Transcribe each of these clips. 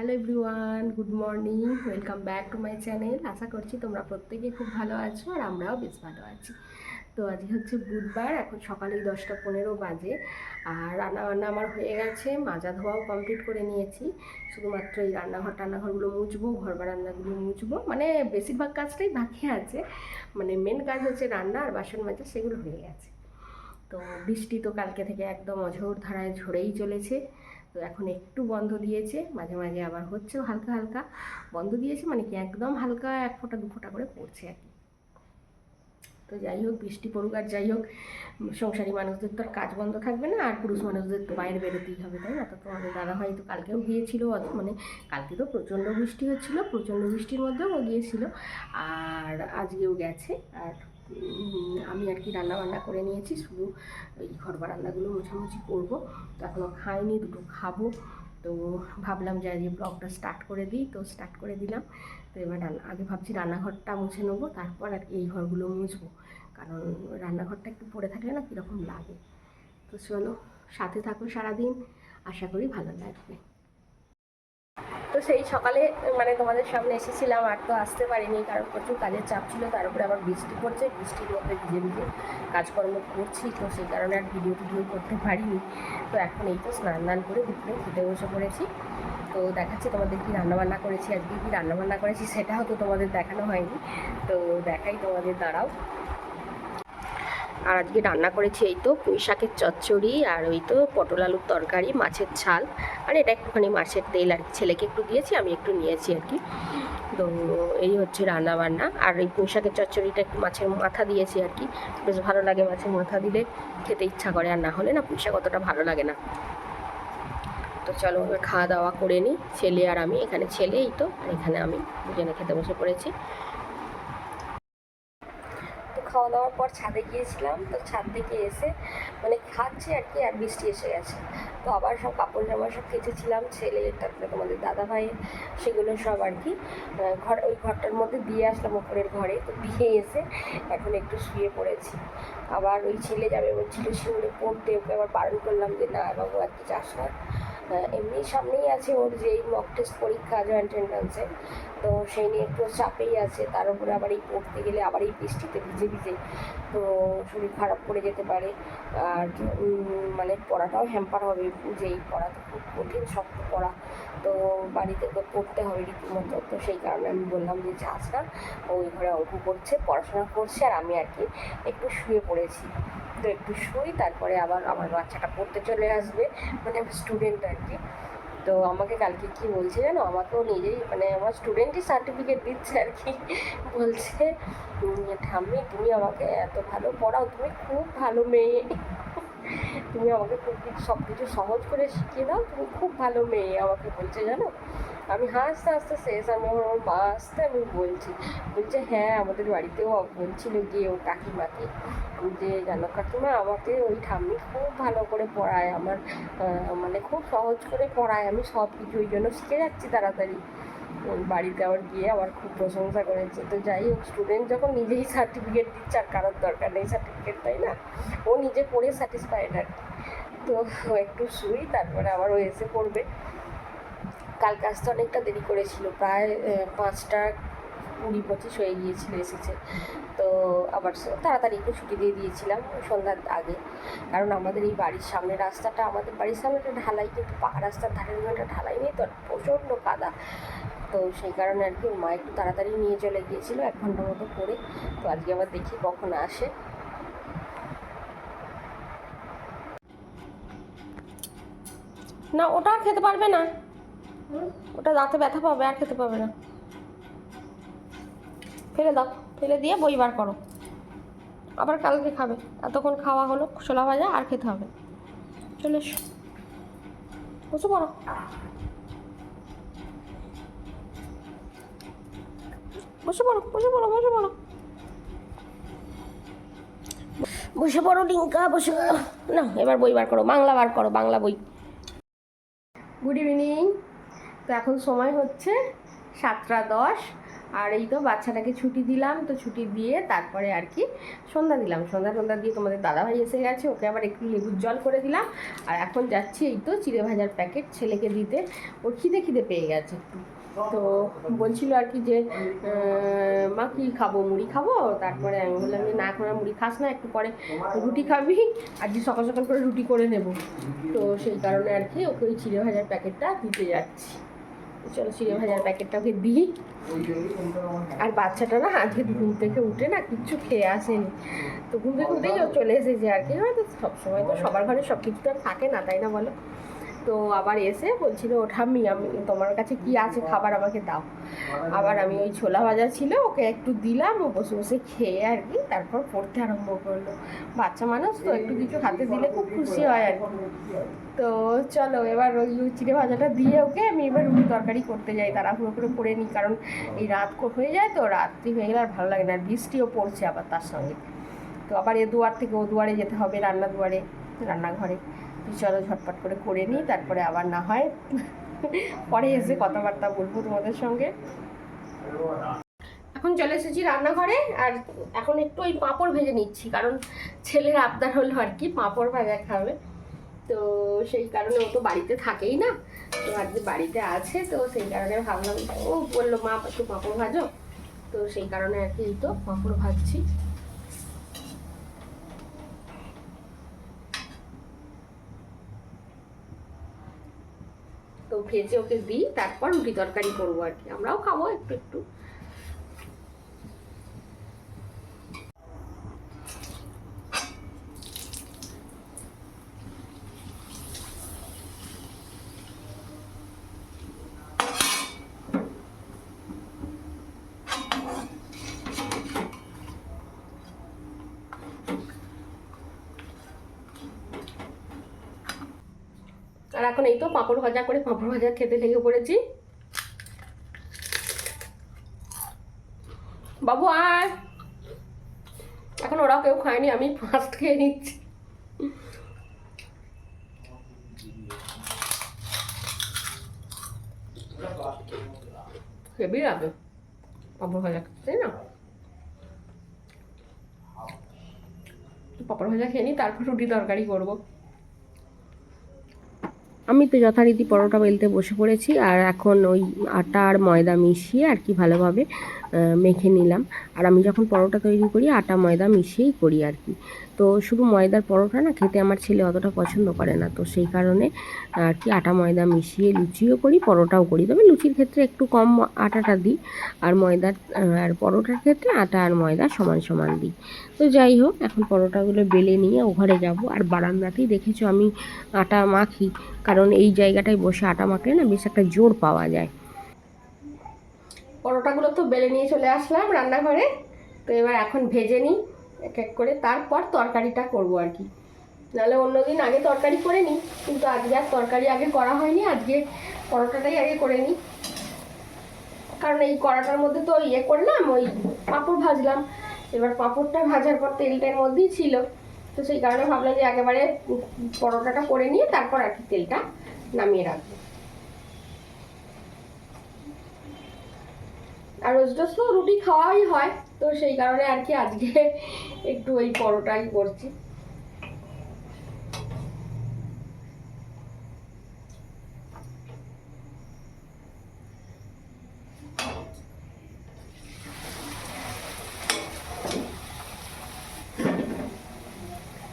Hello everyone, good morning, welcome back to my channel. আশা করছি তোমরা প্রত্যেকে খুব ভালো আছো আর আমরাও বেশ ভালো আছি। তো আজ হচ্ছে বুধবার, এখন সকালে দশটা পনেরো বাজে আর রান্না বান্না আমার হয়ে গেছে। মাজা ধোয়াও কমপ্লিট করে নিয়েছি। শুধুমাত্র এই রান্নাঘর টান্নাঘরগুলো মুছবো ঘর বারান্দাগুলো মুছবো। মানে বেশিরভাগ কাজটাই বাকি আছে। মানে মেন কাজ হচ্ছে রান্না আর বাসন মাজা, সেগুলো হয়ে গেছে। তো বৃষ্টি তো কালকে থেকে একদম অঝোর ধারায় ঝরেই চলেছে। তো এখন একটু বন্ধ দিয়েছে, মাঝে মাঝে আবার হচ্ছেও হালকা হালকা। বন্ধ দিয়েছে মানে কি একদম হালকা এক ফোঁটা, দু ফোঁটা করে পড়ছে আর কি। তো যাই হোক, বৃষ্টি পড়ুক আর যাই হোক, সংসারী মানুষদের তো আর কাজ বন্ধ থাকবে না, আর পুরুষ মানুষদের তো বাইরে বেরোতেই হবে, তাই না? তো তোমাদের দাদা ভাই তো কালকেও গিয়েছিল মানে কালকে তো প্রচণ্ড বৃষ্টি হচ্ছিল, প্রচণ্ড বৃষ্টির মধ্যেও গিয়েছিল, আর আজকেও গেছে, আর আমি আর কি রান্না বান্না করে নিয়েছি, শুধু ওই ঘর বারান্দাগুলো মোছামুছি করব। তো এখনও খাইনি, দুটো খাব। তো ভাবলাম যে আজকে ব্লগটা স্টার্ট করে দিই, তো স্টার্ট করে দিলাম। তো এবার রান্না, আগে ভাবছি রান্নাঘরটা মুছে নেব, তারপর আর এই ঘরগুলো মুছবো। কারণ রান্নাঘরটা একটু পড়ে থাকলে না কীরকম লাগে। তো চলো, সাথে থাকো সারাদিন। আশা করি ভালো লাগবে। তো সেই সকালে মানে তোমাদের সামনে এসেছিলাম আর তো আসতে পারিনি, কারণ প্রচুর কাজের চাপ ছিল, তার উপরে আবার বৃষ্টি পড়ছে, বৃষ্টির মধ্যে ভিজে ভিজে কাজকর্ম করছি, তো সেই কারণে আর ভিডিও টিডিও করতে পারিনি। তো এখন এই তো স্নান দান করে দুপুরে খেতে বসে পড়েছি। তো দেখাচ্ছি তোমাদের কি রান্নাবান্না করেছি, আজকে কি রান্নাবান্না করেছি, সেটাও তো তোমাদের দেখানো হয়নি। তো দেখাই তোমাদের, দাঁড়াও। আর আজকে রান্না করেছি এই তো পুঁই শাকের চচ্চড়ি আর ওই তো পটল আলুর তরকারি, মাছের ঝাল। আর এটা একটুখানি মাছের তেল আর ছেলেকে একটু দিয়েছি, আমি একটু নিয়েছি আর কি। তো এই হচ্ছে রান্না বান্না আর এই পুঁই শাকের চচ্চড়িটা একটু মাছের মাথা দিয়েছি আর কি। বেশ ভালো লাগে মাছের মাথা দিলে। খেতে ইচ্ছা করে আর না হলে না পুঁই শাক অতটা ভালো লাগে না। তো চলো এবার খাওয়া দাওয়া করে নিই। ছেলে আর আমি, এখানে ছেলেই তো। আর এখানে আমি দুজনে খেতে বসে পড়েছি। খাওয়া দাওয়ার পর ছাদে গিয়েছিলাম তো ছাদ থেকে এসে মানে খাচ্ছে আর কি আর বৃষ্টি এসে গেছে। তো আবার সব কাপড় জামা সব কেচেছিলাম ছেলে তারপরে তোমাদের দাদা ভাই সেগুলো সব আর কি ঘর ওই ঘরটার মধ্যে দিয়ে আসলাম ওপরের ঘরে তো দিয়ে এসে এখন একটু শুয়ে পড়েছি। আবার ওই ছেলে যাবে বলছিল শিউরে পড়তে ওকে আবার বারণ করলাম যে না বাবু আর কি চাষ আহ, এমনি সামনেই আছে ওর যেই মক টেস্ট পরীক্ষা জয়েন্ট এন্ট্রান্সে তো সেই নিয়ে একটু চাপেই আছে, তার উপরে আবার এই পড়তে গেলে আবার এই বৃষ্টিতে ভিজে ভিজে। তো শরীর খারাপ করে যেতে পারে। আর মানে পড়াটাও হ্যাম্পার হবে যেই পড়া, তো খুব কঠিন শক্ত পড়া। তো বাড়িতে তো পড়তে হবে রীতিমতো। তো সেই কারণে আমি বললাম যে, যাস না ওই ঘরে অঙ্ক করছে, পড়াশোনা করছে, আর আমি আর কি একটু শুয়ে পড়েছি। তো একটু শুই তারপরে আবার আমার বাচ্চাটা পড়তে চলে আসবে মানে স্টুডেন্ট আর কি। তো আমাকে কালকে কি বলছে জানো? আমাকেও নিজেই মানে আমার স্টুডেন্টই সার্টিফিকেট দিচ্ছে আর কি। বলছে ঠাম্মি, তুমি আমাকে এত ভালো পড়াও, তুমি খুব ভালো মেয়ে। তুমি আমাকে সব কিছু সহজ করে শিখিয়ে দাও। তুমি খুব ভালো মেয়ে, আমাকে বলছে, জানো? আমি হাসতে হাসতে শেষ, আমি আমার মা আসতে আমি বলছি, বলছে হ্যাঁ আমাদের বাড়িতেও বলছিল গিয়ে ও কাকিমাকে যে জানো কাকিমা, আমাকে ওই ঠাম্মি খুব ভালো করে পড়ায়, আমার মানে খুব সহজ করে পড়ায়, আমি সব কিছু ওই জন্য শিখে যাচ্ছি তাড়াতাড়ি। বাড়িতে আবার গিয়ে আবার খুব প্রশংসা করেছে। তো যাই হোক স্টুডেন্ট যখন নিজেই সার্টিফিকেট দিচ্ছে, আর কারোর দরকার নেই সার্টিফিকেট তাই না? ও নিজে পড়ে স্যাটিসফাইড আর। তো একটু শুই, তারপরে আবার ও এসে পড়বে। কালকে আসতে অনেকটা দেরি করেছিল, প্রায় পাঁচটা কুড়ি পঁচিশ হয়ে গিয়েছিল এসেছে। তো আবার তাড়াতাড়ি একটু ছুটি দিয়ে দিয়েছিলাম সন্ধ্যার আগে। কারণ আমাদের এই বাড়ির সামনে রাস্তাটা, আমাদের বাড়ির সামনে একটা ঢালাই, কিন্তু পাকা রাস্তার ধারের একটা ঢালাই নেই তো, প্রচণ্ড কাদা। তো সেই কারণে আর কি, মা একটু তাড়াতাড়ি নিয়ে চলে গিয়েছিল, এক ঘণ্টা মতো করে তো আজকে আবার দেখি কখন আসে। না, ওটা আর খেতে পারবে না। ওটা দাঁতে ব্যথা পাবে, আর খেতে পাবে না। ফেলে দাও, ফেলে দিয়ে বই বার করো। আবার কালকে খাবে। এতক্ষণ খাওয়া হলো, ছোলা ভাজা আর খেতে হবে। চলে এসো। বসে পড়ো। বসে পড়ো বসে পড়ো বসে পড়ো। বসে পড়ো ডিঙ্কা বসে না, এবার বই বার করো, বাংলা বার করো, বাংলা বই। গুড ইভিনিং তো এখন সময় হচ্ছে সাতটা দশ, আর এই তো বাচ্চাটাকে ছুটি দিলাম, তো ছুটি দিয়ে তারপরে আর কি সন্ধ্যা দিলাম। সন্ধ্যা সন্ধ্যা দিয়ে তোমাদের দাদাভাই এসে গেছে, ওকে আবার একটু লেবুর জল করে দিলাম। আর এখন যাচ্ছি এই তো চিড়ে ভাজার প্যাকেট ছেলেকে দিতে। ওর খিদে খিদে পেয়ে গেছে একটু। তো বলছিল আর কি যে মা কি খাব, মুড়ি খাব? তারপরে আমি বললাম যে, না, এখন মুড়ি খাস না, একটু পরে রুটি খাবি। আজকে সকাল সকাল করে রুটি করে নেব। তো সেই কারণে আর কি ওকে ওই চিড়ে ভাজার প্যাকেটটা দিতে যাচ্ছি। চলো, চিড়ে ভাজার প্যাকেটটা ওকে দিই। আর বাচ্চাটা না আজকে ঘুম থেকে উঠে না কিচ্ছু খেয়ে আসেনি। তো ঘুম থেকে উঠেই চলে এসেছে আর কি। হয়তো সবসময় তো সবার ঘরে সব কিছু তো আর থাকে না, তাই না বলো? তো আবার এসে বলছিল ওঠামি আমি তোমার কাছে কি আছে খাবার আমাকে দাও। আবার আমি ওই ছোলা ভাজা ছিল, ওকে একটু দিলাম, ও বসে বসে খেয়ে আর কি, তারপর পড়তে আরম্ভ করল। বাচ্চা মানুষ তো, একটু কিছু হাতে দিলে খুব খুশি হয় আর কি। তো চলো, এবার ওই চিড়ে ভাজাটা দিয়ে ওকে আমি এবার রুটি তরকারি করতে যাই, তাড়াহুড়ো করে করে নিই, কারণ এই রাত হয়ে যায় তো, রাত্রি হয়ে গেলে আর ভালো লাগে না বৃষ্টিও পড়ছে আবার তার সঙ্গে। তো আবার এ দুয়ার থেকে ও দুয়ারে যেতে হবে, রান্না দুয়ারে, রান্নাঘরে। চলো ঝটপট করে করে নিই, তারপরে আবার না হয় পরে এসে কথাবার্তা বলব তোমাদের সঙ্গে। এখন চলে এসেছি রান্নাঘরে, আর এখন একটু ওই পাঁপড় ভেজে নিচ্ছি, কারণ ছেলের আবদার হলো আর কি পাঁপড় ভাজা খাবে। তো সেই কারণে ও তো বাড়িতে থাকেই না, তো আজকে বাড়িতে আছে, তো সেই কারণে ভাবলাম, ও বলল, মা, একটু পাঁপড় ভাজো। তো সেই কারণে আর কি তো পাঁপড় ভাজছি তো ভেজে ওকে দিই তারপর রুটি তরকারি করব আর কি। আমরাও খাব একটু একটু। আর এখন এই তো পাঁপড় ভাজা করে পাঁপড় ভাজা খেতে লেগে পড়েছি। বাবু আয়। এখন ওরাও কেউ খায়নি, আমি ফার্স্ট খেয়ে নিচ্ছি। হেভি লাগে পাঁপড় ভাজা তাই না? পাঁপড় ভাজা খেয়ে নিই তারপর রুটি তরকারি করব। তো যথারীতি পরোটা বেলতে বসে পড়েছি আর এখন ওই আটা আর ময়দা মিশিয়ে আর কি ভালোভাবে মেখে নিলাম। আর আমি যখন পরোটা তৈরি করি, আটা ময়দা মিশিয়েই করি আর কি। তো শুধু ময়দার পরোটা না, খেতে আমার ছেলে অতটা পছন্দ করে না। তো সেই কারণে আর কি আটা, ময়দা মিশিয়ে লুচিও করি, পরোটাও করি। তবে লুচির ক্ষেত্রে একটু কম আটাটা দিই। আর ময়দার আর পরোটার ক্ষেত্রে আটা আর ময়দা সমান সমান দিই। তো যাই হোক, এখন পরোটাগুলো বেলে নিয়ে ও ঘরে যাব। আর বারান্দাতেই দেখেছ আমি আটা মাখি। কারণ এই জায়গাটায় বসে আটা মাখলে না বেশ একটা জোর পাওয়া যায়। পরোটাগুলো তো বেলে নিয়ে চলে আসলাম রান্নাঘরে। তো এবার এখন ভেজে নিই। এক এক করে তারপর তরকারিটা করব আর কি। নাহলে অন্যদিন আগে তরকারি করে নিই, কিন্তু আজকে আর তরকারি আগে করা হয়নি, আজকে পরোটাটাই আগে করে নিই। কারণ এই কড়াটার মধ্যে তো ইয়ে করলাম, ওই পাঁপড় ভাজলাম। এবার পাঁপড়টা ভাজার পর তেলটার মধ্যেই ছিল। তো সেই কারণে ভাবলাম যে একেবারে পরোটাটা করে নিয়ে তারপর আর কি তেলটা নামিয়ে রাখব। আর রোজ রোজ তো রুটি খাওয়াই হয়, তো সেই কারণে আর কি আজকে একটু ওই পরোটাই করছি।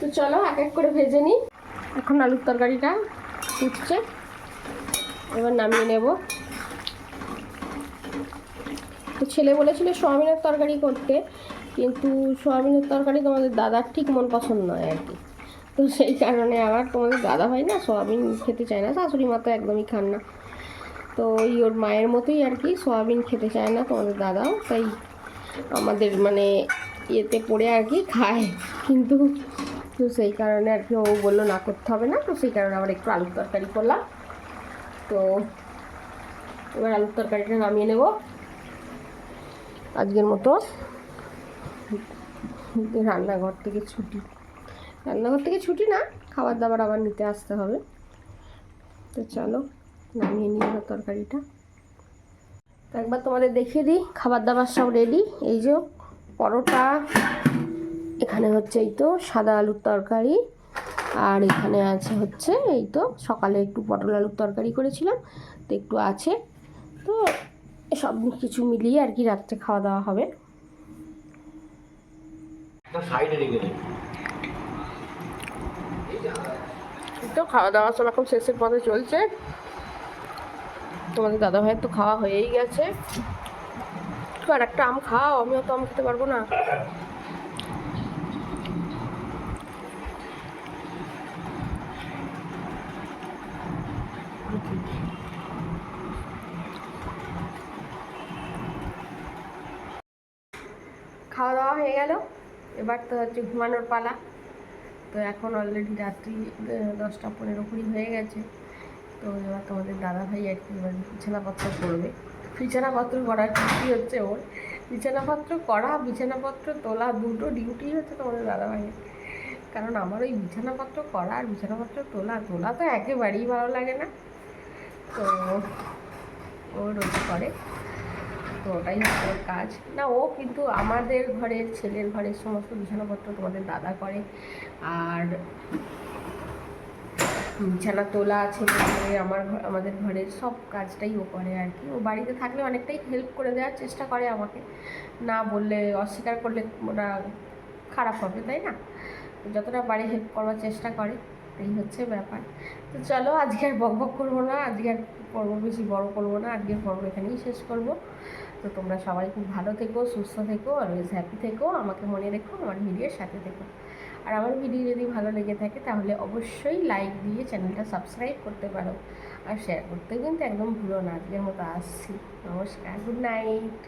তো চলো এক এক করে ভেজে নিই। এখন আলুর তরকারিটা ফুটছে, এবার নামিয়ে নেব। তো ছেলে বলেছিল সোয়াবিনের তরকারি করতে, কিন্তু সোয়াবিনের তরকারি তোমাদের দাদার ঠিক মন পছন্দ নয় আর কি। তো সেই কারণে আবার তোমাদের দাদা হয় না সোয়াবিন খেতে চায় না, শাশুড়ি মা তো একদমই খান না। তো ওই ওর মায়ের মতোই আর কি সোয়াবিন খেতে চায় না তোমাদের দাদাও, তাই আমাদের মানে ইয়েতে পড়ে আর কি খায়, কিন্তু তো সেই কারণে আর কি ও বলল না করতে হবে না, তো সেই কারণে আবার একটু আলুর তরকারি করলাম। তো এবার আলুর তরকারিটা নামিয়ে নেব। আজকের মতো। রান্নাঘর থেকে ছুটি। রান্নাঘর থেকে ছুটি না খাবার দাবার আবার নিতে আসতে হবে। তো চলো, নামিয়ে নিয়ে তরকারিটা। একবার তোমাদের দেখিয়ে দিই খাবার দাবার সব রেডি এই যে পরোটা, এখানে হচ্ছে এই তো সাদা আলুর তরকারি, আর এখানে আছে হচ্ছে এই তো সকালে একটু পটল আলুর তরকারি করেছিলাম, তো একটু আছে। তো সব কিছু মিলিয়ে আর কি রাত্রে খাওয়া দাওয়া হবে। সাইডে তো খাওয়া দাওয়া সব এখন শেষের পথে চলছে। তোমাদের দাদা ভাইয়ের তো খাওয়া হয়েই গেছে। আর একটা আম খাও আমিও তো আম খেতে পারব না। খাওয়া দাওয়া হয়ে গেল। এবার তো হচ্ছে ঘুমানোর পালা। তো এখন অলরেডি রাত্রি দশটা পনেরো কুড়ি হয়ে গেছে। তো এবার তোমাদের দাদা ভাই আর কি এবার বিছানাপত্র করবে। বিছানাপত্র করার ডিউটি হচ্ছে ওর? বিছানাপত্র করা, বিছানাপত্র তোলা দুটো ডিউটি হচ্ছে তোমাদের দাদা ভাইয়ের কারণ আমার ওই বিছানাপত্র করা আর বিছানাপত্র তোলা তোলা তো একেবারেই ভালো লাগে না। তো ও রোজ করে। তো ওটাই ওর কাজ। না, ও কিন্তু আমাদের ঘরের, ছেলের ঘরের সমস্ত বিছানাপত্র তোমাদের দাদা করে। আর বিছানা তোলা আছে আমার আমাদের ঘরের সব কাজটাই ও করে আর কি। ও বাড়িতে থাকলে অনেকটাই হেল্প করে দেওয়ার চেষ্টা করে আমাকে। না বললে, অস্বীকার করলে ওরা খারাপ হবে, তাই না? যতটা বাড়ি হেল্প করবার চেষ্টা করে, এই হচ্ছে ব্যাপার। তো চলো, আজকে আর বক বক করব না, আজকে আর পর্ব বেশি, বড় করব না, আজকের পর্ব এখানেই শেষ করব। তো তোমরা সবাই খুব ভালো থেকো, সুস্থ থেকো অলওয়েজ হ্যাপি থেকো, আমাকে মনে রেখো, আমার ভিডিওর সাথে থেকো। আর আমার ভিডিও যদি ভালো লেগে থাকে তাহলে অবশ্যই লাইক দিয়ে চ্যানেলটা সাবস্ক্রাইব করতে পারো। আর শেয়ার করতে কিন্তু একদম ভুলো না, আজকের মতো আসছি। নমস্কার গুড নাইট